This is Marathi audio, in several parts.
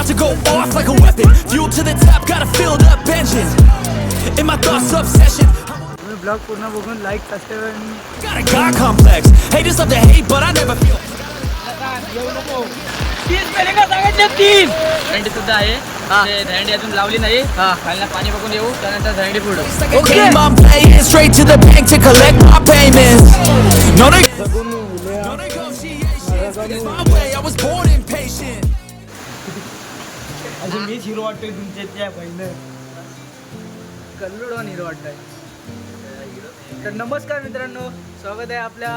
about to go off like a weapon. Fuel to the top, got a filled up engine. In my thoughts, obsession. तुम्ही ब्लॉग पूर्ण बघून लाईक सबस्क्राईब आणि Got a God complex. Haters love to hate, but I never feel. थंडी सुद्धा आहे ते थंडी अजून लावली नाही खालना पाणी बघून येऊ त्यानंतर थंडी पुढं Like a game I'm playing, straight to the bank to collect my payments. वाटतोय तुमच्या त्या बहिण कल्लोडवान हिरो वाटतंय. तर नमस्कार मित्रांनो स्वागत आहे आपल्या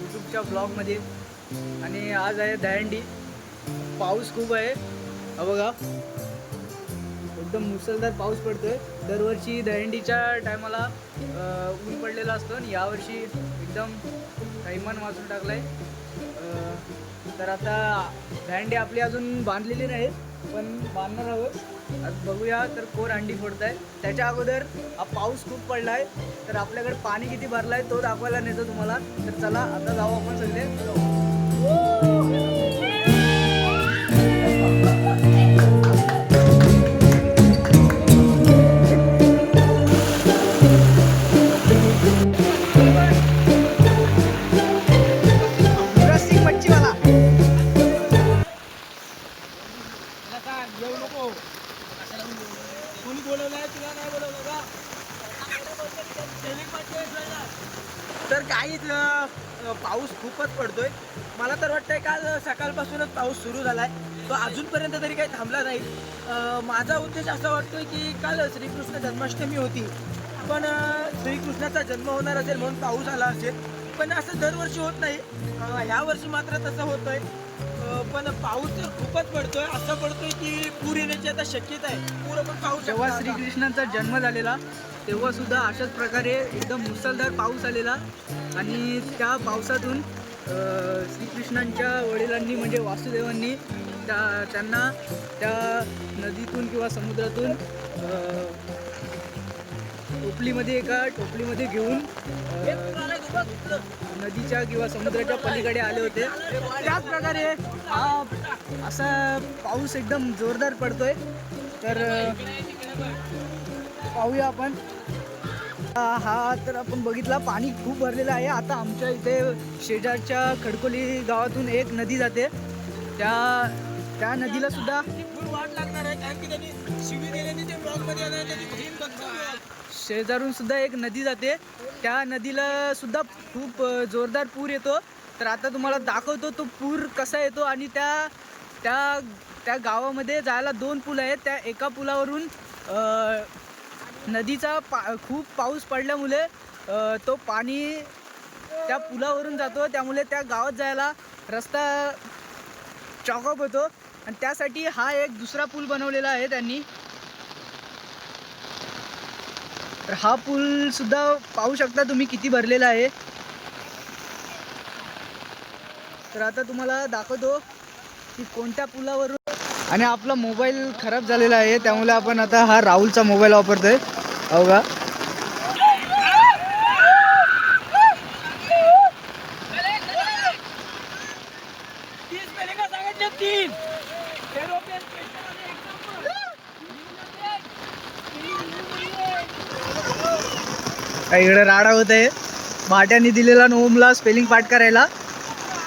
यूट्यूबच्या ब्लॉगमध्ये आणि आज आहे दहंडी पाऊस खूप आहे. हा बघा. एकदम मुसळधार पाऊस पडतोय. दरवर्षी दहंडीच्या टायमाला ऊन पडलेलं असतं आणि यावर्षी एकदम थैमान वाचून टाकलाय. आहे तर आता दहंडी आपली अजून बांधलेली नाही पण बांधणार आहोत. आज बघूया तर कोण अंडी फोडत आहे त्याच्या अगोदर हा पाऊस खूप पडला आहे तर आपल्याकडे पाणी किती भरलं आहे तो दाखवायला नेतो तुम्हाला. तर चला आता जाऊ आपण सगळे. तो अजूनपर्यंत तरी काही थांबला नाही. माझा उद्देश असा वाटतोय की काल श्रीकृष्ण जन्माष्टमी होती. पण श्रीकृष्णाचा जन्म होणार असेल म्हणून पाऊस आला असेल. पण असं दरवर्षी होत नाही. ह्या वर्षी मात्र तसं होतंय. पण पाऊस तर खूपच पडतोय. असं पडतोय की पूर येण्याची आता शक्यता आहे. पूर पण पाऊस जेव्हा श्रीकृष्णांचा जन्म झालेला तेव्हा सुद्धा अशाच प्रकारे एकदम मुसळधार पाऊस आलेला. आणि त्या पावसातून श्रीकृष्णांच्या वडिलांनी म्हणजे वासुदेवांनी त्या त्यांना त्या नदीतून किंवा समुद्रातून टोपलीमध्ये एका टोपलीमध्ये घेऊन नदीच्या किंवा समुद्राच्या पलीकडे आले होते. त्याच प्रकारे हा असा पाऊस एकदम जोरदार पडतोय. तर पाहूया आपण. हा तर आपण बघितला पाणी खूप भरलेलं आहे. आता आमच्या इथे शेजारच्या खडकोली गावातून एक नदी जाते. त्या त्या नदीला सुद्धा? वाट लागणार आहे कारण की त्यांनी शिवी ते आलं शेजारून सुद्धा एक नदी जाते. त्या नदीला सुद्धा खूप जोरदार पूर येतो. तर आता तुम्हाला दाखवतो तो पूर कसा येतो आणि त्या त्या त्या गावामध्ये जायला दोन पूल आहेत. त्या एका पुलावरून नदीचा पा खूप पाऊस पडल्यामुळे तो पाणी त्या पुलावरून जातो. त्यामुळे त्या गावात जायला रस्ता चॉकअप होतो. आणि त्यासाठी हा एक दुसरा पूल बनवलेला आहे त्यांनी. तर हा पूल सुद्धा पाहू शकता तुम्ही किती भरलेला आहे. तर आता तुम्हाला दाखवतो की कोणत्या पुलावरून आणि आपला मोबाईल खराब झालेला आहे त्यामुळे आपण आता हा राहुलचा मोबाईल वापरतोय. हो का काय इकडे राडा होत आहे. भाट्याने दिलेला नोमला स्पेलिंग पाठ करायला.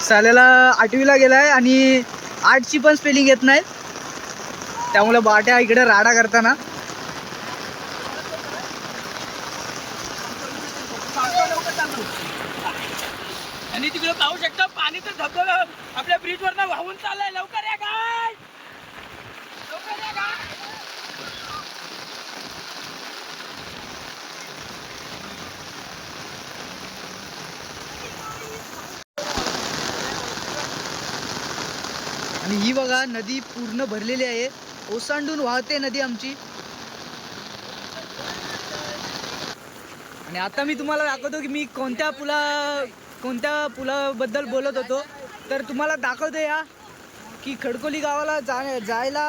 साल्याला आठवीला गेलाय आणि आठची पण स्पेलिंग येत नाही त्यामुळे बाट्या इकडे राडा करताना. आणि तिकडे पाहू शकता पाणी तर धबधबा आपल्या ब्रिजवर वाहून चाललंय. लवकर या काय लवकर या काय आणि ही बघा नदी पूर्ण भरलेली आहे. ओसांडून वाहते नदी आमची. आणि आता मी तुम्हाला दाखवतो की मी कोणत्या पुला कोणत्या पुलाबद्दल बोलत होतो. तर तुम्हाला दाखवतो या की खडकोली गावाला जा जायला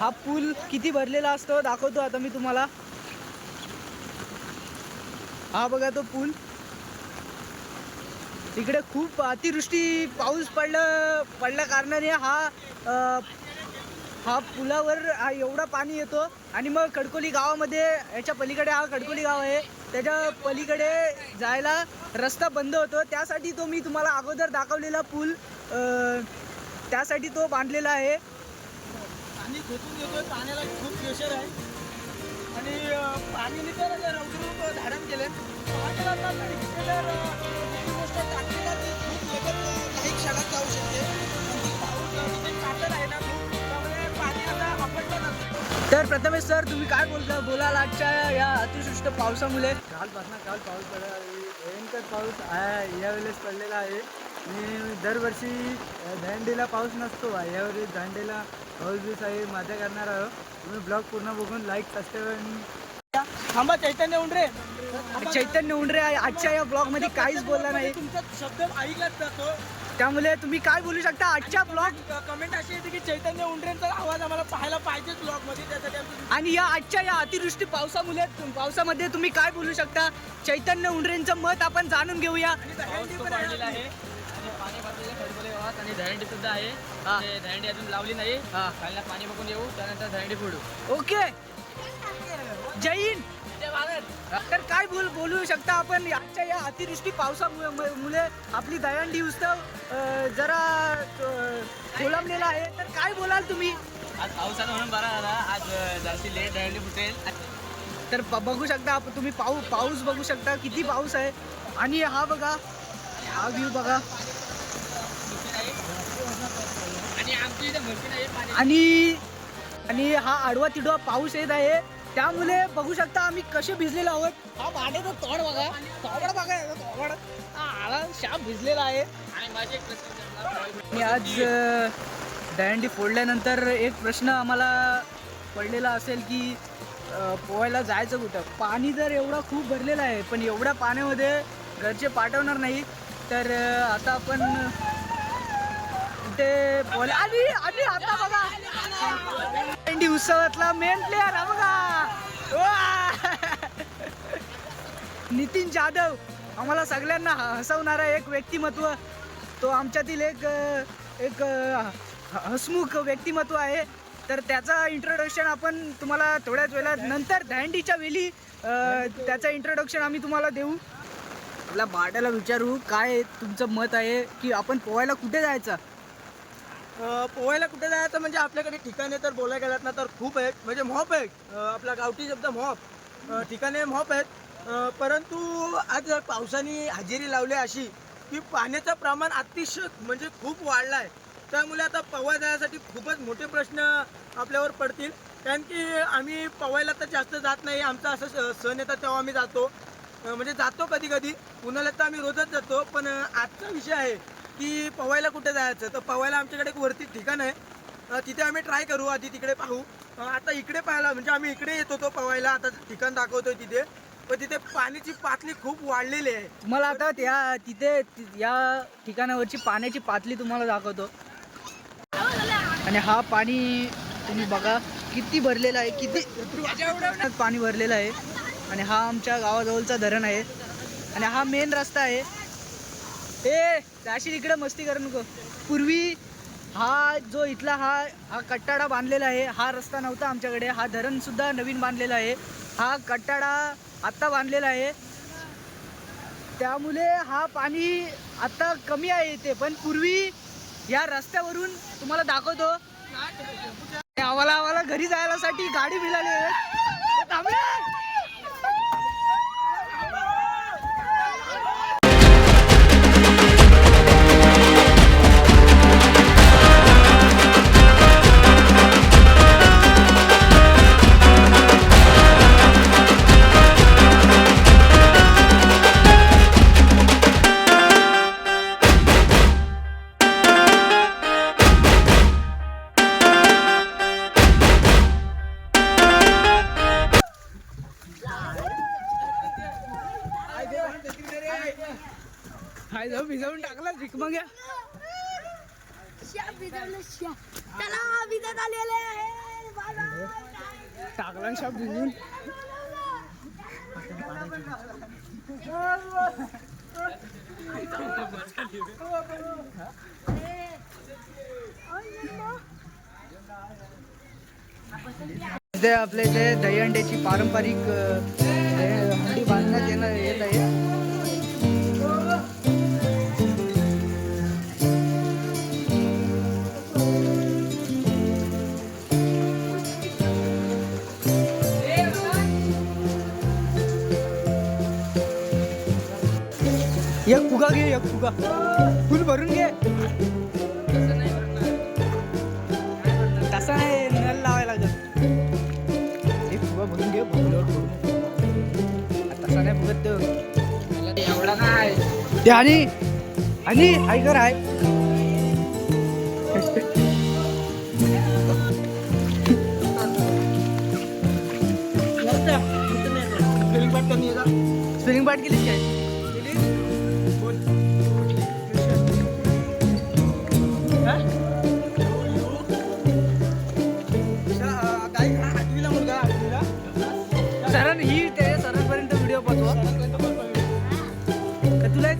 हा पूल किती भरलेला असतो दाखवतो आता मी तुम्हाला. हा बघा तो पूल. इकडे खूप अतिवृष्टी पाऊस पडलं पडल्या कारणाने हा हा पुलावर हा एवढा पाणी येतो. आणि मग कडकोली गावामध्ये याच्या पलीकडे हा कडकोली गाव आहे. त्याच्या पलीकडे जायला रस्ता बंद होतो. त्यासाठी तो मी तुम्हाला अगोदर दाखवलेला पूल त्यासाठी तो बांधलेला आहे. पाणी पाण्याला खूप प्रेशर आहे. पाणीने तर रौद्ररूप धारण केले पाण्याला आता तर इकडे जर, अं, ही गोष्ट टाकली ना ती खूप लगेच अं, काही क्षणात जाऊ शकते. आणि ती पाऊस अं, तिथे कातर आहे ना खूप त्यामुळे पाणी आता आपटलं जातं. तर प्रथमेश सर तुम्ही काय बोलता? बोलाल आजच्या या अतिवृष्ट पावसामुळे. कालपासून काल पाऊस पडला. भयंकर पाऊस यावेळेस पडलेला आहे. आणि दरवर्षी अ, दहीहंडीला पाऊस नसतो. यावेळी दहीहंडीला पाऊस दिवस आहे मजा करणार आहोत. तुम्ही ब्लॉग पूर्ण बघून लाईक सबस्क्राईब आणि थांबा चैतन्य उंडरे. चैतन्य उंडरे आजच्या या ब्लॉगमध्ये काहीच बोलला नाही. तुमचा शब्द ऐकलाच जातो त्यामुळे तुम्ही काय बोलू शकता? आजच्या ब्लॉग कमेंट अशी येते की चैतन्य उंडरेंचा आवाज आम्हाला पाहायला पाहिजेच ब्लॉगमध्ये त्यासाठी आणि या आजच्या या अतिवृष्टी पावसामुळे पावसामध्ये तुम्ही काय बोलू शकता? चैतन्य उंडरेंचं मत आपण जाणून घेऊया. पण आहे. आणि पाणी भरलेलं आणि दहंडी सुद्धा आहे. हा. ते दहंडी अजून लावली नाही. हा. पाणी बघून येऊ त्यानंतर दहंडी फोडू. ओके. जय हिंद. तर काय बोल बोलू शकता आपण? आजच्या या अतिवृष्टी पावसामुळे आपली दयांडी उत्सव जरा अं, खोळंबलेला आहे. तर काय बोलाल तुम्ही? आज म्हणून बरा झाला. आज जराशी लेट दहंडी फुटेल. तर बघू शकता तुम्ही पाऊ पाऊस बघू शकता. किती पाऊस आहे. आणि हा बघा हा व्ह्यू बघा. आणि आणि हा आडवा तिडवा पाऊस येत आहे. त्यामुळे बघू शकता आम्ही कसे भिजलेलो आहोत. हा भाड्याचा तोड बघा. तोबड बघा तोबड आला शाप भिजलेला आहे. आणि आज दहंडी फोडल्यानंतर एक प्रश्न आम्हाला पडलेला असेल की पोहायला जायचं कुठं? पाणी जर एवढा खूप भरलेलं आहे पण एवढ्या पाण्यामध्ये घरचे पाठवणार नाही तर आता आपण कुठे पोहायला आणि आणि आता बघा. दहंडी उत्सवातला मेन प्लेअर हा बघा. नितीन जाधव आम्हाला सगळ्यांना हसवणारा एक व्यक्तिमत्व तो आमच्यातील एक एक ह- हसमुख व्यक्तिमत्व आहे. तर त्याचा इंट्रोडक्शन आपण तुम्हाला थोड्याच वेळात नंतर दहंडीच्या वेळी त्याचं इंट्रोडक्शन आम्ही तुम्हाला देऊ. आपल्या बाड्याला विचारू काय तुमचं मत आहे की आपण पोहायला कुठे जायचं? पोहायला कुठे जायचं म्हणजे आपल्याकडे ठिकाणे तर बोलायला गेलात ना तर खूप आहेत. म्हणजे मॉप आहेत. आपला गावठी शब्द मॉप ठिकाणे मॉप आहेत. परंतु आज पावसाने हजेरी लावली अशी की पाण्याचं प्रमाण अतिशय म्हणजे खूप वाढलं आहे त्यामुळे आता पवा जाण्यासाठी खूपच मोठे प्रश्न आपल्यावर पडतील. कारण की आम्ही पोहायला तर जास्त जात नाही. आमचा असं स- सण येतात तेव्हा आम्ही जातो. म्हणजे जातो कधी कधी उन्हाळ्यात तर आम्ही रोजच जातो. पण आजचा विषय आहे की पवायला कुठे जायचं? तर पवायला आमच्याकडे एक वरती ठिकाण आहे. तिथे आम्ही ट्राय करू आधी तिकडे पाहू. आता इकडे पाहायला म्हणजे आम्ही इकडे येत होतो पवायला. आता ठिकाण दाखवतोय तिथे. पण तिथे पाण्याची पातळी खूप वाढलेली आहे. तुम्हाला आता त्या तिथे या ठिकाणावरची पाण्याची पातळी तुम्हाला दाखवतो. आणि हा पाणी तुम्ही बघा किती भरलेला आहे किती पाणी भरलेलं आहे. आणि हा आमच्या गावाजवळचा धरण आहे. आणि हा मेन रस्ता आहे. ए जाशील इकडे मस्ती करू नको. पूर्वी हा जो इथला हा हा कट्टाडा बांधलेला आहे हा रस्ता नव्हता आमच्याकडे. हा धरणसुद्धा नवीन बांधलेला आहे. हा कट्टाडा आत्ता बांधलेला आहे. त्यामुळे हा पाणी आत्ता कमी आहे इथे. पण पूर्वी या रस्त्यावरून तुम्हाला दाखवतो. आम्हाला आम्हाला घरी जायलासाठी गाडी मिळाली आहे. टाकला शाप भिजून आपल्या इथे दहीहंड्याची पारंपरिक हंडी बांधण्यात येणार येत आहे. एक फुगा घे एक फुगा. फुल भरून घे. तसा नाही नळ लावायला लागत एक फुगा भरून घे भरल्यावर भरून तसा नाही तो. एवढा आणि आणि ऐकर आहे पाठ केलीस काय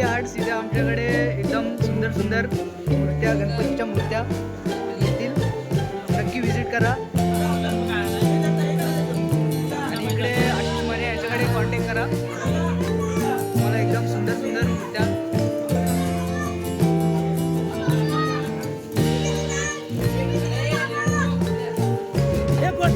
माऊली आर्ट्स इथे आमच्याकडे. एकदम सुंदर सुंदर मूर्त्या गणपतीच्या मूर्त्या येतील. नक्की व्हिजिट करा. आणि इकडे आशिष माने याच्याकडे कॉन्टॅक्ट करा. मला एकदम सुंदर सुंदर मूर्त्या. हे बोल,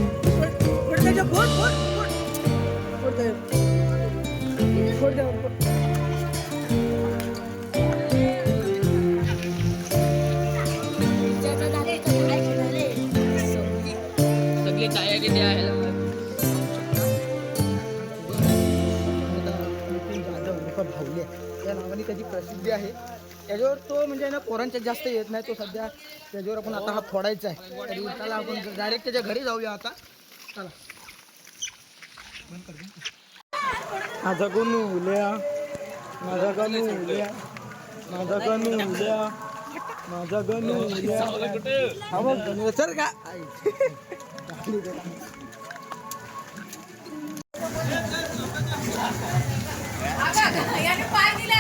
प्रसिद्धी आहे. त्याच्यावर तो म्हणजे ना पोरांच्या जास्त येत नाही तो सध्या त्याच्यावर आपण आता हा फोडायचा आहे. तरी त्याला आपण डायरेक्ट त्याच्या घरी जाऊया आता. चला. माझा गणू उल्या माझा गणू उल्या माझा गणू उल्या माझा गणू उल्या हा मग गणू सर का पाय